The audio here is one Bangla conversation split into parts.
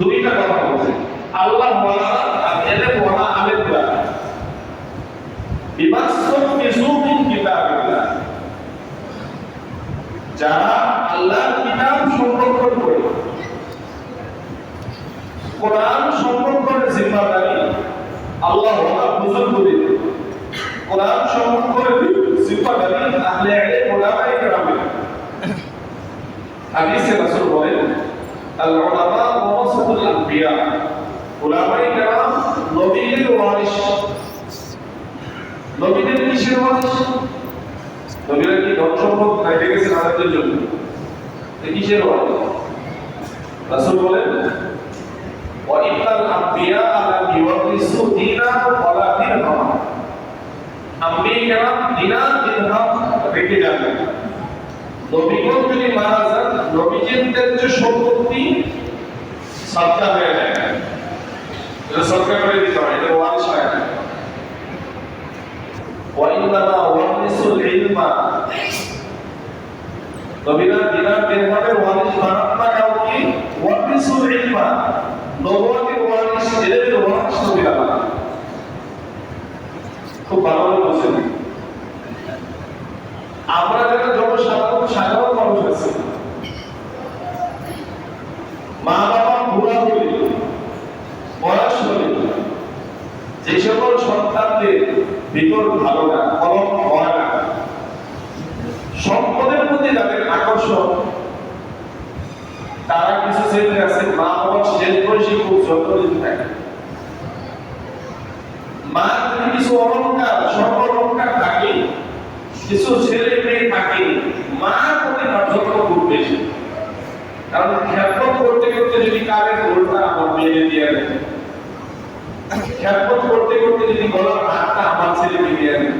দুইটা কথা বলছে। আল্লাহ ওয়ালা আর এলেম ওয়ালা আলেম ওয়ালা বিমাসুম বিসুমিন কিতাবিল্লাহ। যারা আল্লাহর কিতাব সংরক্ষণ করে, কোরআন সংরক্ষণের জিম্মাদারি, আল্লাহ ওয়ালা বুজুর্গদের কোরআন সংরক্ষণের জিম্মাদারি আহলে ইলম ওলামায়ে কেরামের। হাদিসে রাসূল বলেন উলামা ওয়ারাসাতুল আম্বিয়া। উলামায়ে কেরাম নবীদের ওয়ারিস নবীদের কিসের ওয়ারিস নবীরা কি ধন সম্পদ রেখে গেছেন আমাদের জন্য? কিসের ওয়ারিস রাসূল বলেন ওয়াইতাল আম্বিয়া আলা ইউরিসু দিনার ওয়ালা দিরহাম আম্বিয়া কেরাম দিনার রেখে যাবেন নবীগণ যদি মারা যান নবীজিদের যে সম্পত্তি সরকার হয়ে যায়। এটা সরকার করে দিতে হয়, এটা হয় না। খুব আমরা সাধারণ মা বাবা বুড়া হলে, বয়স হলে, যে সকল সন্তানদের ভিতর ভালো না, কলম হয় না, সম্পদের প্রতি যাদের আকর্ষণ। তারা কিছু ছেলে আছে মা বাবার শেষ বয়সে খুব যত্ন দিতে থাকে। মা কিছু অলঙ্কার স্বর্ণ অলঙ্কার থাকে, কিছু ছেলে থাকে, মা প্রতি তার খুব বেশি। কারণ খ্যাপন করতে করতে যদি কারের গোলটা আমার মেয়ে দিয়ে দেয়। খ্যাপন করতে করতে যদি গলার হাতটা আমার ছেলেকে দিয়ে দেয়।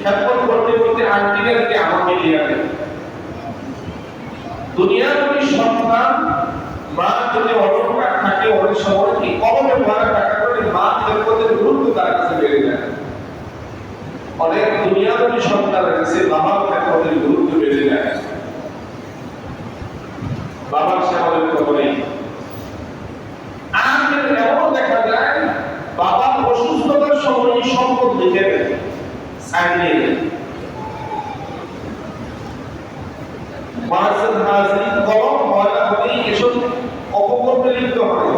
খ্যাপন করতে করতে আন্টিটা যদি আমাকে দিয়ে দেয়। দুনিয়ার যদি সন্তান, মা যদি অলঙ্কার থাকে, অনেক সময় কমে ভরা টাকা করে মা খেলপথের গুরুত্ব তার কাছে বেড়ে যায়। অনেক দুনিয়াবী সন্তান আছে বাবার খেলপথের গুরুত্ব বাবার আমাদের বাবার সাইন নিয়ে হাজির কলম ময়লা হলেই এসব অপকর্মে লিপ্ত হয়।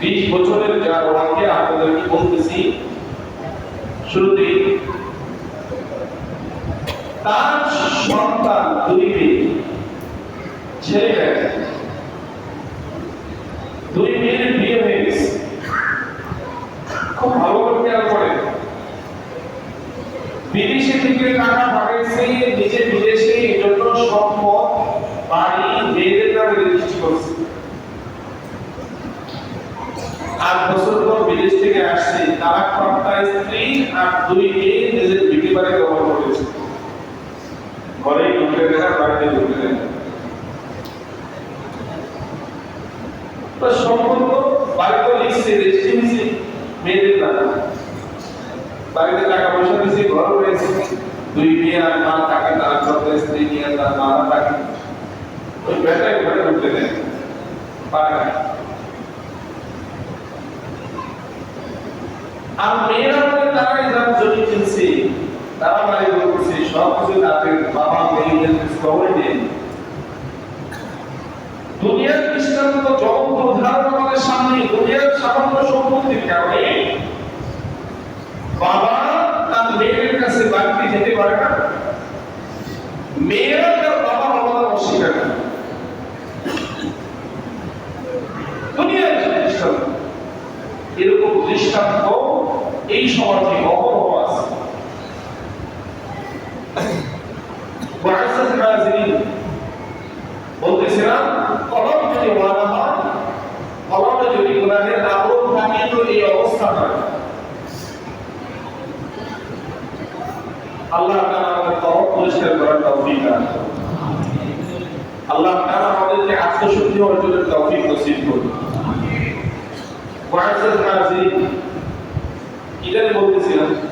বিশ বছরের যার ওয়াকে আপনাদেরকে বলতেছি শুরুতে তার সন্তান দুই মেয়ে। ছেলে দুই মেয়ের বিয়ে হয়ে গেছে। খুব ভালো করে খেয়াল করে বিদেশে থেকে টাকা পাঠাইছে, নিজে বিদেশে এই জন্য সম্পদ বাড়ি মেয়েদের নামে রেজিস্ট্রি করছে। আট বছর বিদেশ থেকে আসছে, তারা প্রাপ্তা স্ত্রী আর দুই মেয়ে নিজের বিটি বাড়ি ব্যবহার করেছে। ঘরে ঢুকে দেখা, বাড়িতে ঢুকে দেখা। তো সম্পর্ক, বাড়িতে লিখছে রেজিস্ট্রি নিছে, মেয়েদের নামে বাড়িতে টাকা পয়সা দিছে, ঘর রয়েছে। দুই মেয়ে আর মা থাকে, তার প্রাপ্তা স্ত্রী নিয়ে তার মারা থাকে। ওই বেটাই ঘরে ঢুকতে দেয় পারে আর মেয়েরা মানে তারাই যার জমি কিনছে, তারা বাড়ি করছে সব কিছু তাদের বাবা মেয়েদের খবরই নেই। দুনিয়ার দৃষ্টান্ত জগৎ উদাহরণ আমাদের সামনে, দুনিয়ার সামান্য সম্পত্তির কারণে বাবা তার মেয়ের কাছে বাড়িতে যেতে পারে না। মেয়েরা তার বাবার অবদান অস্বীকার করে দুনিয়ার যে দৃষ্টান্ত এরকম দৃষ্টান্ত সমাজে অহরহ আছে। বলতেছিলাম আল্লাহ পরিষ্কার করার আল্লাহ তাআলা আমাদেরকে আত্মশুদ্ধি অর্জনের তৌফিক নসিব করুন। y la democracia